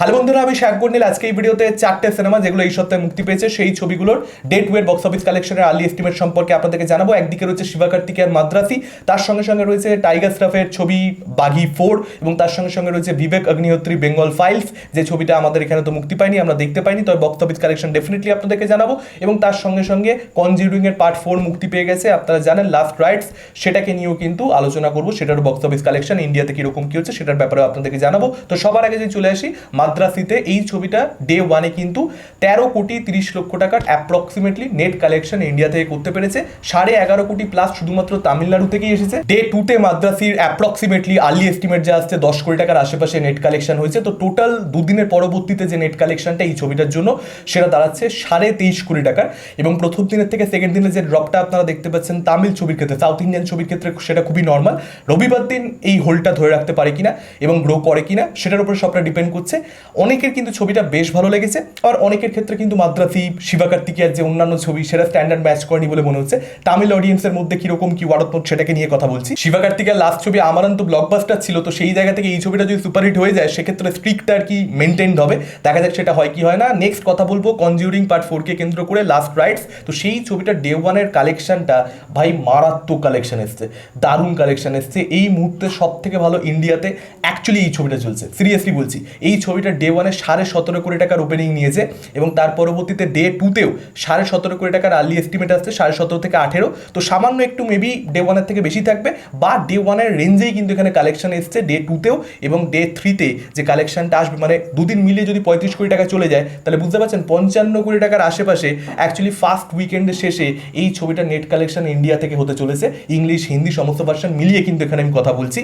Hello বন্ধুরা, আমি শাক গন্ডিল আজকে এই ভিডিওতে চারটে সিনেমা যেগুলো এই সপ্তাহে মুক্তি পেয়েছে, সেই ছবিগুলোর ডেট ওয়ের বক্স অফিস কালেকশনের আর্লি এস্টিমেট সম্পর্কে আপনাদেরকে জানাব। একদিকে রয়েছে শিবা কার্তিকের মাদ্রাসি, তার সঙ্গে সঙ্গে রয়েছে টাইগার শ্রফের ছবি বাঘি ফোর এবং তার সঙ্গে সঙ্গে রয়েছে বিবেক অগ্নিহোত্রী বেঙ্গল ফাইলস, যে ছবিটা আমাদের এখানে তো মুক্তি পায়নি, আমরা দেখতে পাইনি, তবে বক্স অফিস কালেকশন ডেফিনেটলি আপনাদেরকে জানাব। এবং তার সঙ্গে সঙ্গে কনজিউরিং এর পার্ট ফোর মুক্তি পেয়ে গেছে, আপনারা জানেন লাস্ট রাইটস সেটাকে নিয়েও কিন্তু আলোচনা করব। সেটার বক্স অফিস কালেকশন ইন্ডিয়াতে কীরকম কি হচ্ছে, সেটার ব্যাপারে আপনাদেরকে জানাব। তো সবার আগে যদি চলে আসি মাদ্রাসিতে এই ছবিটা ডে ওয়ানে কিন্তু তেরো কোটি তিরিশ লক্ষ টাকার অ্যাপ্রক্সিমেটলি নেট কালেকশন ইন্ডিয়া থেকে করতে পেরেছে। সাড়ে এগারো কোটি প্লাস শুধুমাত্র তামিলনাড়ু থেকেই এসেছে। ডে টুতে মাদ্রাসির অ্যাপ্রক্সিমেটলি আর্লি এস্টিমেট যা আসছে, দশ কোটি টাকার আশেপাশে নেট কালেকশন হয়েছে। তো টোটাল দুদিনের পরবর্তীতে যে নেট কালেকশনটা এই ছবিটার জন্য, সেটা দাঁড়াচ্ছে সাড়ে তেইশ কোটি টাকার। এবং প্রথম দিনের থেকে সেকেন্ড দিনের যে ড্রপটা আপনারা দেখতে পাচ্ছেন, তামিল ছবির ক্ষেত্রে সাউথ ইন্ডিয়ান ছবির ক্ষেত্রে সেটা খুবই নর্মাল রবিবার দিন এই হোলটা ধরে রাখতে পারে কিনা এবং গ্রো করে কিনা, সেটার উপরে সবটা ডিপেন্ড করছে। অনেকের কিন্তু ছবিটা বেশ ভালো লেগেছে, আর অনেকের ক্ষেত্রে কিন্তু মাদ্রাসি, শিবা কার্তিকেয়ার যে অন্যান্য ছবি, সেটা স্ট্যান্ডার্ড ম্যাচ করেনি বলে মনে হচ্ছে। তামিল অডিয়েন্সের মধ্যে কীরকম কি ওয়ারত্মক সেটাকে নিয়ে কথা বলছি। শিবা কার্তিকের লাস্ট ছবি আমারন্ত ব্লকবাস্টার ছিল, তো সেই জায়গা থেকে এই ছবিটা যদি সুপারহিট হয়ে যায়, সেক্ষেত্রে স্ট্রিক্টটা আর কি মেনটেন্ড হবে। দেখা যাক সেটা হয় কি হয় না। নেক্সট কথা বলব কনজিউরিং পার্ট ফোরকে কেন্দ্র করে লাস্ট রাইটস তো সেই ছবিটা ডে ওয়ানের কালেকশনটা ভাই মারাত্মক কালেকশন এসছে, দারুণ কালেকশন এসছে। এই মুহূর্তে সব থেকে ভালো ইন্ডিয়াতে অ্যাকচুয়ালি এই ছবিটা চলছে। সিরিয়াসলি বলছি, এই ছবিটা ডে ওয়ানে সাড়ে সতেরো কোটি টাকার ওপেনিং নিয়েছে এবং তার পরবর্তীতে ডে টুতেও সাড়ে সতেরো কোটি টাকার আর্লি এস্টিমেট আসছে, সাড়ে সতেরো থেকে আঠেরো। তো সামান্য একটু মেবি ডে ওয়ানের থেকে বেশি থাকবে, বা ডে ওয়ানের রেঞ্জেই কিন্তু এখানে কালেকশন এসছে ডে টুতেও এবং ডে থ্রিতে যে কালেকশনটা আসবে মানে দুদিন মিলিয়ে যদি পঁয়ত্রিশ কোটি টাকা চলে যায়, তাহলে বুঝতে পারছেন পঞ্চান্ন কোটি টাকার আশেপাশে অ্যাকচুয়ালি ফার্স্ট উইকেন্ডের শেষে এই ছবিটা নেট কালেকশন ইন্ডিয়া থেকে হতে চলেছে। ইংলিশ হিন্দি সমস্ত ভার্সন মিলিয়ে কিন্তু এখানে আমি কথা বলছি।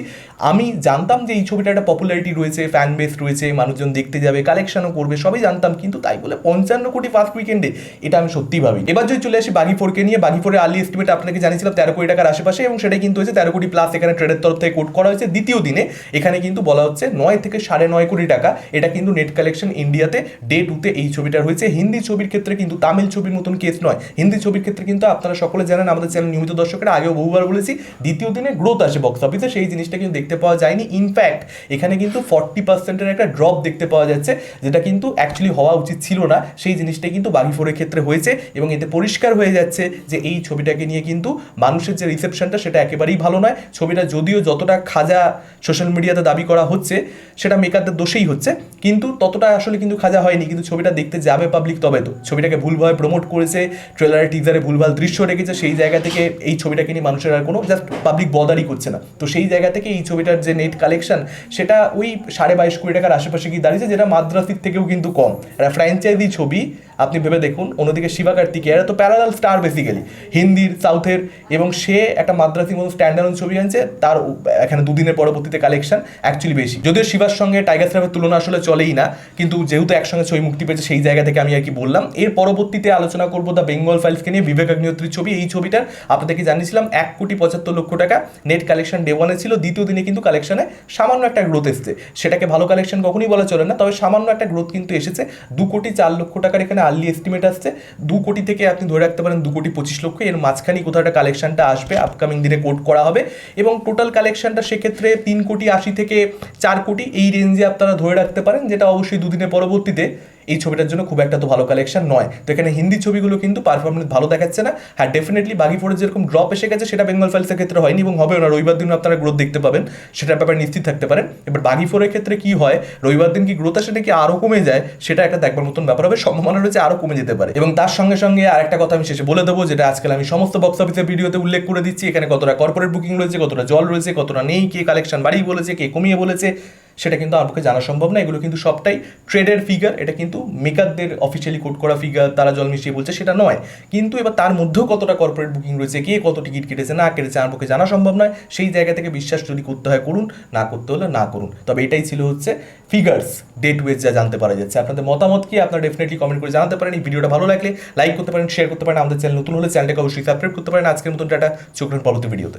আমি জানতাম যে এই ছবিটা একটা পপুলারিটি রয়েছে ফ্যান বেস রয়েছে, মানুষজন দেখতে যাবে কালেকশনও করবে, সবই জানতাম, কিন্তু তাই বলে পঞ্চান্ন কোটি ফার্স্ট উইকেন্ডে এটা আমি সত্যিই ভাবি এবার যদি চলে আসি বাগি ফোরকে নিয়ে বাগি ফোরের আর্লি এস্টিমেট আপনাকে জানিয়েছিলাম, তেরো কোটি টাকার আশেপাশে এবং সেটাই কিন্তু হয়েছে তেরো কোটি প্লাস এখানে ট্রেডের তরফ থেকে কোট করা হয়েছে। দ্বিতীয় দিনে এখানে কিন্তু বলা হচ্ছে নয় থেকে সাড়ে নয় কোটি টাকা, এটা কিন্তু নেট কালেকশন ইন্ডিয়াতে ডে টুতে এই ছবিটা হয়েছে হিন্দি ছবির ক্ষেত্রে কিন্তু তামিল ছবির মতন কেস নয়। হিন্দি ছবির ক্ষেত্রে কিন্তু আপনারা সকলে জানেন, আমাদের চ্যানেল নিয়মিত দর্শকেরা আগেও বহুবার বলেছি, দ্বিতীয় দিনে গ্রোথ আসে বক্স অফিসে সেই জিনিসটা কিন্তু দেখতে পাওয়া যায়নি। ইনফ্যাক্ট এখানে কিন্তু ফর্টি পার্সেন্টের একটা ড্রপ দেখতে পাওয়া যাচ্ছে, যেটা কিন্তু অ্যাকচুয়ালি হওয়া উচিত ছিল না। সেই জিনিসটা কিন্তু বাগি ফোরের ক্ষেত্রে হয়েছে এবং এতে পরিষ্কার হয়ে যাচ্ছে যে এই ছবিটাকে নিয়ে কিন্তু মানুষের যে রিসেপশনটা সেটা একেবারেই ভালো নয়। ছবিটা যদিও যতটা খাজা সোশ্যাল মিডিয়াতে দাবি করা হচ্ছে, সেটা মেকারদের দোষেই হচ্ছে, কিন্তু ততটা আসলে কিন্তু খাজা হয়নি, কিন্তু ছবিটা দেখতে যাবে পাবলিক তবে তো। ছবিটাকে ভুলভাবে প্রমোট করেছে ট্রেলারে টিজারে ভুলভাল দৃশ্য রেখেছে, সেই জায়গা থেকে এই ছবিটাকে নিয়ে মানুষের আর কোনো জাস্ট পাবলিক বদারই করছে না। তো সেই জায়গা থেকে এই ছবিটার যে নেট কালেকশন সেটা ওই সাড়ে বাইশ কোটি টাকার আশেপাশে গিয়ে দাঁড়িয়েছে যেটা মাদ্রাসির থেকেও কিন্তু কম। একটা ফ্র্যাঞ্চাইজি ছবি আপনি ভেবে দেখুন, অন্যদিকে শিবা কার্তিকে এরা তো প্যারালাল স্টার বেসিক্যালি হিন্দির সাউথের এবং সে একটা মাদ্রাসি মতো স্ট্যান্ডার্ড ছবি আনছে, তার এখানে দুদিনের পরবর্তীতে কালেকশন অ্যাকচুয়ালি বেশি। যদিও শিবার সঙ্গে টাইগার শ্রফের তুলনা আসলে চলেই না, কিন্তু যেহেতু একসঙ্গে ছবি মুক্তি পেয়েছে, সেই জায়গা থেকে আমি আর কি বললাম। এর পরবর্তীতে আলোচনা করব দ্য বেঙ্গল ফাইলসকে নিয়ে, বিবেক অগ্নিহোত্রীর ছবি। এই ছবিটার আপনাদেরকে জানিয়েছিলাম, এক কোটি পঁচাত্তর লক্ষ টাকা নেট কালেকশন ডে ওয়ানে ছিল। দ্বিতীয় দিনে কিন্তু কালেকশনে সামান্য একটা গ্রোথ এসছে। সেটাকে ভালো কালেকশন কখনই বলা চলে না, তবে সামান্য একটা গ্রোথ কিন্তু এসেছে। দু কোটি চার লক্ষ টাকার এখানে আর্লি এস্টিমেট আসছে, দু কোটি থেকে আপনি ধরে রাখতে পারেন দু কোটি পঁচিশ লক্ষ, এর মাঝখানে কোথাও একটা কালেকশনটা আসবে আপকামিং দিনে কোট করা হবে এবং টোটাল কালেকশনটা সেক্ষেত্রে তিন কোটি আশি থেকে চার কোটি, এই রেঞ্জে আপনারা ধরে রাখতে পারেন, যেটা অবশ্যই দুদিনের পরবর্তীতে এই ছবিটার জন্য খুব একটা তো ভালো কালেকশন নয়। তো এখানে হিন্দি ছবিগুলো কিন্তু পারফরমেন্স ভালো দেখাচ্ছে না। হ্যাঁ ডেফিনেটলি বাগি ফোরের যেরকম ড্রপ এসে গেছে, সেটা বেঙ্গল ফাইলসের ক্ষেত্রে হয়নি এবং হবে না রবিবার দিন আপনারা গ্রোথ দেখতে পাবেন। সেটার ব্যাপারে নিশ্চিত থাকতে পারেন। এবার বাগি ফোরের ক্ষেত্রে কি হয়? রবিবার দিন কি গ্রোথ আসে নাকি আরও কমে যায়? সেটা একটা দেখবার মতন ব্যাপার হবে। সম্ভাবনা রয়েছে আরও কমে যেতে পারে। এবং তার সঙ্গে সঙ্গে আরেকটা কথা আমি শেষে বলে দেবো, যেটা আজকাল আমি সমস্ত বক্স অফিসের ভিডিওতে উল্লেখ করে দিচ্ছি। এখানে কতটা কর্পোরেট বুকিং রয়েছে, কতটা জল রয়েছে, কতটা নেই, কে কালেকশন বাড়িয়ে বলেছে, কে কমিয়ে বলেছে। সেটা কিন্তু আমার পক্ষে জানা সম্ভব না। এগুলো কিন্তু সবটাই ট্রেডের ফিগার এটা কিন্তু মেকারদের অফিসিয়ালি কোট করা ফিগার তারা জল মিশিয়ে বলছে, সেটা নয়। কিন্তু এবার তার মধ্যেও কতটা কর্পোরেট বুকিং রয়েছে, কে কত টিকিট কেটেছে, না কেটেছে, আমার পক্ষে জানা সম্ভব নয়। সেই জায়গা থেকে বিশ্বাস যদি করতে হয়, করুন। না করতে হলে না করুন। তবে এটাই ছিল হচ্ছে ফিগার্স ডেট ওয়েজ যা জানতে পারা যাচ্ছে। আপনাদের মতামত কি? আপনারা ডেফিনেটলি কমেন্ট করে জানাতে পারেন। এই ভিডিওটা ভালো লাগলে লাইক করতে পারেন শেয়ার করতে পারেন। আমাদের চ্যানেল নতুন হলে চ্যানেলটাকে অবশ্যই সাবস্ক্রাইব করতে পারেন। আজকের মতন টাটা। চোখ পরবর্তী ভিডিওতে